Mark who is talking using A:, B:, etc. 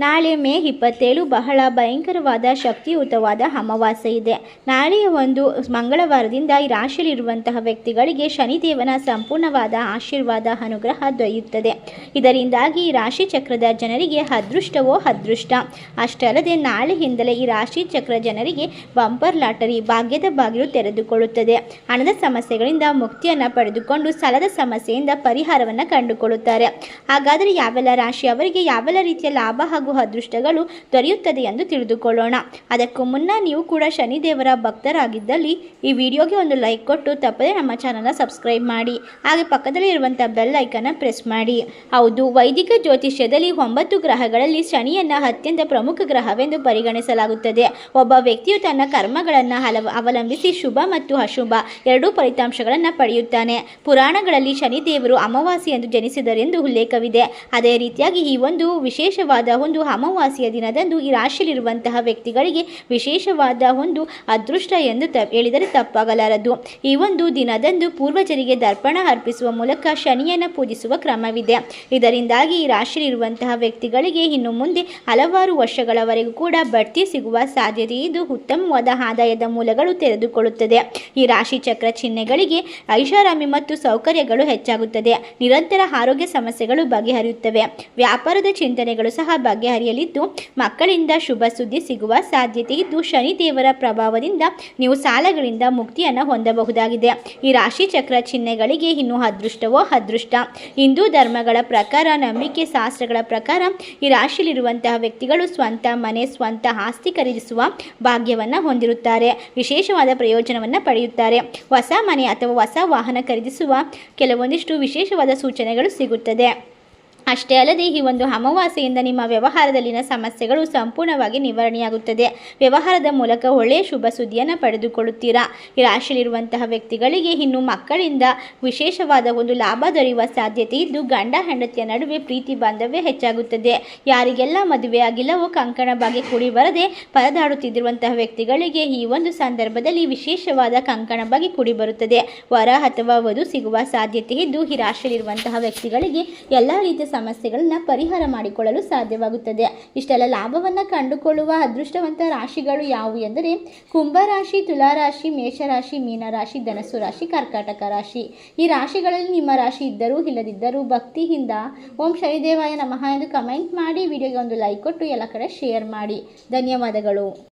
A: ನಾಳೆ ಮೇ ಇಪ್ಪತ್ತೇಳು ಬಹಳ ಭಯಂಕರವಾದ ಶಕ್ತಿಯುತವಾದ ಅಮಾವಾಸ್ಯೆ ಇದೆ. ನಾಳೆಯ ಒಂದು ಮಂಗಳವಾರದಿಂದ ಈ ರಾಶಿಯಲ್ಲಿರುವಂತಹ ವ್ಯಕ್ತಿಗಳಿಗೆ ಶನಿದೇವನ ಸಂಪೂರ್ಣವಾದ ಆಶೀರ್ವಾದ ಅನುಗ್ರಹ ದೊರೆಯುತ್ತದೆ. ಇದರಿಂದಾಗಿ ಈ ರಾಶಿ ಚಕ್ರದ ಜನರಿಗೆ ಅದೃಷ್ಟವೋ ಅದೃಷ್ಟ. ಅಷ್ಟೇ ಅಲ್ಲದೆ ನಾಳೆಯಿಂದಲೇ ಈ ರಾಶಿ ಚಕ್ರ ಜನರಿಗೆ ಬಂಪರ್ ಲಾಟರಿ ಭಾಗ್ಯದ ಬಾಗಿಲು ತೆರೆದುಕೊಳ್ಳುತ್ತದೆ. ಹಣದ ಸಮಸ್ಯೆಗಳಿಂದ ಮುಕ್ತಿಯನ್ನು ಪಡೆದುಕೊಂಡು ಸಾಲದ ಸಮಸ್ಯೆಯಿಂದ ಪರಿಹಾರವನ್ನು ಕಂಡುಕೊಳ್ಳುತ್ತಾರೆ. ಹಾಗಾದರೆ ಯಾವೆಲ್ಲ ರಾಶಿಯವರಿಗೆ ಯಾವೆಲ್ಲ ರೀತಿಯ ಲಾಭ ಹಾಗೂ ಅದೃಷ್ಟಗಳು ದೊರೆಯುತ್ತದೆ ಎಂದು ತಿಳಿದುಕೊಳ್ಳೋಣ. ಅದಕ್ಕೂ ಮುನ್ನ ನೀವು ಕೂಡ ಶನಿದೇವರ ಭಕ್ತರಾಗಿದ್ದಲ್ಲಿ ಈ ವಿಡಿಯೋಗೆ ಒಂದು ಲೈಕ್ ಕೊಟ್ಟು ತಪ್ಪದೆ ನಮ್ಮ ಚಾನಲ್ನ ಸಬ್ಸ್ಕ್ರೈಬ್ ಮಾಡಿ. ಹಾಗೆ ಪಕ್ಕದಲ್ಲಿ ಇರುವಂಥ ಬೆಲ್ ಐಕನ್ನ ಪ್ರೆಸ್ ಮಾಡಿ. ಹೌದು, ವೈದಿಕ ಜ್ಯೋತಿಷ್ಯದಲ್ಲಿ ಒಂಬತ್ತು ಗ್ರಹಗಳಲ್ಲಿ ಶನಿಯನ್ನ ಅತ್ಯಂತ ಪ್ರಮುಖ ಗ್ರಹವೆಂದು ಪರಿಗಣಿಸಲಾಗುತ್ತದೆ. ಒಬ್ಬ ವ್ಯಕ್ತಿಯು ತನ್ನ ಕರ್ಮಗಳನ್ನು ಹಲವು ಅವಲಂಬಿಸಿ ಶುಭ ಮತ್ತು ಅಶುಭ ಎರಡೂ ಫಲಿತಾಂಶಗಳನ್ನು ಪಡೆಯುತ್ತಾನೆ. ಪುರಾಣಗಳಲ್ಲಿ ಶನಿದೇವರು ಅಮಾವಾಸ್ಯೆ ಎಂದು ಜನಿಸಿದರೆಂದು ಉಲ್ಲೇಖವಿದೆ. ಅದೇ ರೀತಿಯಾಗಿ ಈ ಒಂದು ವಿಶೇಷವಾದ ಒಂದು ಅಮಾವಾಸ್ಯೆಯ ದಿನದಂದು ಈ ರಾಶಿಯಲ್ಲಿರುವಂತಹ ವ್ಯಕ್ತಿಗಳಿಗೆ ವಿಶೇಷವಾದ ಒಂದು ಅದೃಷ್ಟ ಎಂದು ತ ಹೇಳಿದರೆ ತಪ್ಪಾಗಲಾರದು. ಈ ಒಂದು ದಿನದಂದು ಪೂರ್ವಜರಿಗೆ ದರ್ಪಣ ಅರ್ಪಿಸುವ ಮೂಲಕ ಶನಿಯನ್ನು ಪೂಜಿಸುವ ಕ್ರಮವಿದೆ. ಇದರಿಂದಾಗಿ ಈ ರಾಶಿಯಲ್ಲಿರುವಂತಹ ವ್ಯಕ್ತಿಗಳಿಗೆ ಇನ್ನು ಮುಂದೆ ಹಲವಾರು ವರ್ಷಗಳವರೆಗೂ ಕೂಡ ಬಡ್ತಿ ಸಿಗುವ ಸಾಧ್ಯತೆ ಇದು ಉತ್ತಮವಾದ ಆದಾಯದ ಮೂಲಗಳು ತೆರೆದುಕೊಳ್ಳುತ್ತದೆ. ಈ ರಾಶಿ ಚಕ್ರ ಚಿಹ್ನೆಗಳಿಗೆ ಐಷಾರಾಮಿ ಮತ್ತು ಸೌಕರ್ಯಗಳು ಹೆಚ್ಚಾಗುತ್ತದೆ. ನಿರಂತರ ಆರೋಗ್ಯ ಸಮಸ್ಯೆಗಳು ಬಗೆಹರಿಯುತ್ತವೆ. ವ್ಯಾಪಾರದ ಚಿಂತನೆಗಳು ಸಹ ಬಗೆಹರಿಯಲಿದ್ದು ಮಕ್ಕಳಿಂದ ಶುಭ ಸುದ್ದಿ ಸಿಗುವ ಸಾಧ್ಯತೆ ಇದ್ದು ಶನಿದೇವರ ಪ್ರಭಾವದಿಂದ ನೀವು ಸಾಲಗಳಿಂದ ಮುಕ್ತಿಯನ್ನು ಹೊಂದಬಹುದಾಗಿದೆ. ಈ ರಾಶಿ ಚಕ್ರ ಚಿಹ್ನೆಗಳಿಗೆ ಇನ್ನು ಅದೃಷ್ಟವೋ ಅದೃಷ್ಟ. ಹಿಂದೂ ಧರ್ಮಗಳ ಪ್ರಕಾರ, ನಂಬಿಕೆ ಶಾಸ್ತ್ರಗಳ ಪ್ರಕಾರ, ಈ ರಾಶಿಯಲ್ಲಿರುವಂತಹ ವ್ಯಕ್ತಿಗಳು ಸ್ವಂತ ಮನೆ, ಸ್ವಂತ ಆಸ್ತಿ ಖರೀದಿಸುವ ಭಾಗ್ಯವನ್ನು ಹೊಂದಿರುತ್ತಾರೆ. ವಿಶೇಷವಾದ ಪ್ರಯೋಜನವನ್ನು ಪಡೆಯುತ್ತಾರೆ. ಹೊಸ ಮನೆ ಅಥವಾ ಹೊಸ ವಾಹನ ಖರೀದಿಸುವ ಕೆಲವೊಂದಿಷ್ಟು ವಿಶೇಷವಾದ ಸೂಚನೆಗಳು ಸಿಗುತ್ತದೆ. ಅಷ್ಟೇ ಅಲ್ಲದೆ ಈ ಒಂದು ಅಮಾವಾಸ್ಯೆಯಿಂದ ನಿಮ್ಮ ವ್ಯವಹಾರದಲ್ಲಿನ ಸಮಸ್ಯೆಗಳು ಸಂಪೂರ್ಣವಾಗಿ ನಿವಾರಣೆಯಾಗುತ್ತದೆ. ವ್ಯವಹಾರದ ಮೂಲಕ ಒಳ್ಳೆಯ ಶುಭ ಸುದ್ದಿಯನ್ನು ಪಡೆದುಕೊಳ್ಳುತ್ತೀರಾ? ಈ ರಾಶಿಯಲ್ಲಿರುವಂತಹ ವ್ಯಕ್ತಿಗಳಿಗೆ ಇನ್ನು ಮಕ್ಕಳಿಂದ ವಿಶೇಷವಾದ ಒಂದು ಲಾಭ ದೊರೆಯುವ ಸಾಧ್ಯತೆ ಇದ್ದು ಗಂಡ ಹೆಂಡತಿಯ ನಡುವೆ ಪ್ರೀತಿ ಬಾಂಧವ್ಯ ಹೆಚ್ಚಾಗುತ್ತದೆ. ಯಾರಿಗೆಲ್ಲ ಮದುವೆ ಆಗಿಲ್ಲವೋ ಕಂಕಣ ಬಾಗಿ ಕೂಡಿ ಬರದೆ ಪರದಾಡುತ್ತಿದ್ದಿರುವಂತಹ ವ್ಯಕ್ತಿಗಳಿಗೆ ಈ ಒಂದು ಸಂದರ್ಭದಲ್ಲಿ ವಿಶೇಷವಾದ ಕಂಕಣ ಬಾಗಿ ಕೂಡಿ ಬರುತ್ತದೆ. ವರ ಅಥವಾ ವಧು ಸಿಗುವ ಸಾಧ್ಯತೆ ಇದ್ದು ಈ ರಾಶಿಯಲ್ಲಿರುವಂತಹ ವ್ಯಕ್ತಿಗಳಿಗೆ ಎಲ್ಲ ರೀತಿಯ ಸಮಸ್ಯೆಗಳನ್ನ ಪರಿಹಾರ ಮಾಡಿಕೊಳ್ಳಲು ಸಾಧ್ಯವಾಗುತ್ತದೆ. ಇಷ್ಟೆಲ್ಲ ಲಾಭವನ್ನು ಕಂಡುಕೊಳ್ಳುವ ಅದೃಷ್ಟವಂತ ರಾಶಿಗಳು ಯಾವುವು ಎಂದರೆ ಕುಂಭರಾಶಿ ತುಲಾರಾಶಿ ಮೇಷರಾಶಿ ಮೀನರಾಶಿ ಧನಸ್ಸು ರಾಶಿ, ಕರ್ಕಾಟಕ ರಾಶಿ. ಈ ರಾಶಿಗಳಲ್ಲಿ ನಿಮ್ಮ ರಾಶಿ ಇದ್ದರೂ ಇಲ್ಲದಿದ್ದರೂ ಭಕ್ತಿಯಿಂದ ಓಂ ಶನಿದೇವಾಯ ನಮಃ ಎಂದು ಕಮೆಂಟ್ ಮಾಡಿ, ವಿಡಿಯೋಗೆ ಒಂದು ಲೈಕ್ ಕೊಟ್ಟು ಎಲ್ಲ ಕಡೆ ಶೇರ್ ಮಾಡಿ. ಧನ್ಯವಾದಗಳು.